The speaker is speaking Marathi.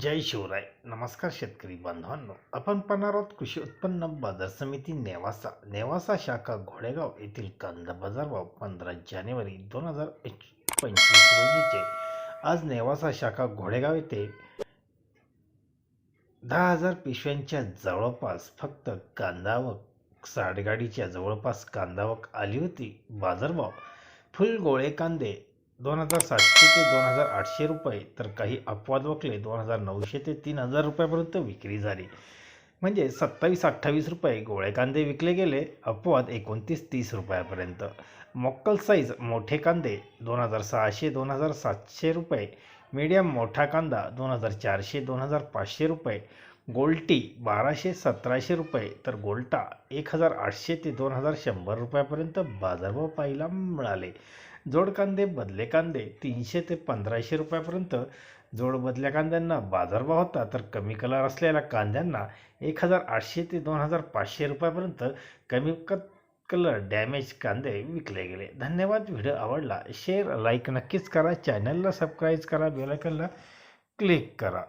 जय शिवराय. नमस्कार शेतकरी बांधवांनो. आपण पाहणार आहोत कृषी उत्पन्न बाजार समिती नेवासा. नेवासा शाखा घोडेगाव येथील कांदा बाजारभाव पंधरा जानेवारी दोन हजार पंचवीस रोजीचे आज नेवासा शाखा घोडेगाव येथे दहा हजार पिशव्यांच्या जवळपास फक्त कांदावक साडगाडीच्या जवळपास कांदावक आली होती बाजारभाव फुल गोळे कांदे दोन हजार सातशे ते दोन हजार आठशे रुपये तर काही अपवाद वकले दोन हजार नऊशे ते तीन हजार रुपयापर्यंत विक्री झाली. म्हणजे सत्तावीस अठ्ठावीस रुपये गोळे कांदे विकले गेले अपवाद एकोणतीस तीस रुपयापर्यंत. मोक्कल साईज मोठे कांदे दोन हजार सहाशे दोन हजार सातशे रुपये. मीडियम मोठा कांदा दोन हजार चारशे दोन हजार पाचशे रुपये. गोल्टी बाराशे सतराशे रुपये. तर गोल्टा एक हजार आठशे ते दोन हजार शंभर रुपयापर्यंत बाजारभाव पाहायला मिळाले. जोड कांदे बदले कांदे तीनशे ते पंधराशे रुपयापर्यंत. जोड बदल्या कांद्यांना बाजारभाव होता तर कमी कलर असलेल्या कांद्यांना एक हजार आठशे ते दोन हजार पाचशे रुपयापर्यंत कमी क कलर डॅमेज कांदे विकले गेले. धन्यवाद. व्हिडिओ आवडला शेअर लाईक नक्कीच करा. चॅनलला सबस्क्राईब करा बेलायकनला क्लिक करा.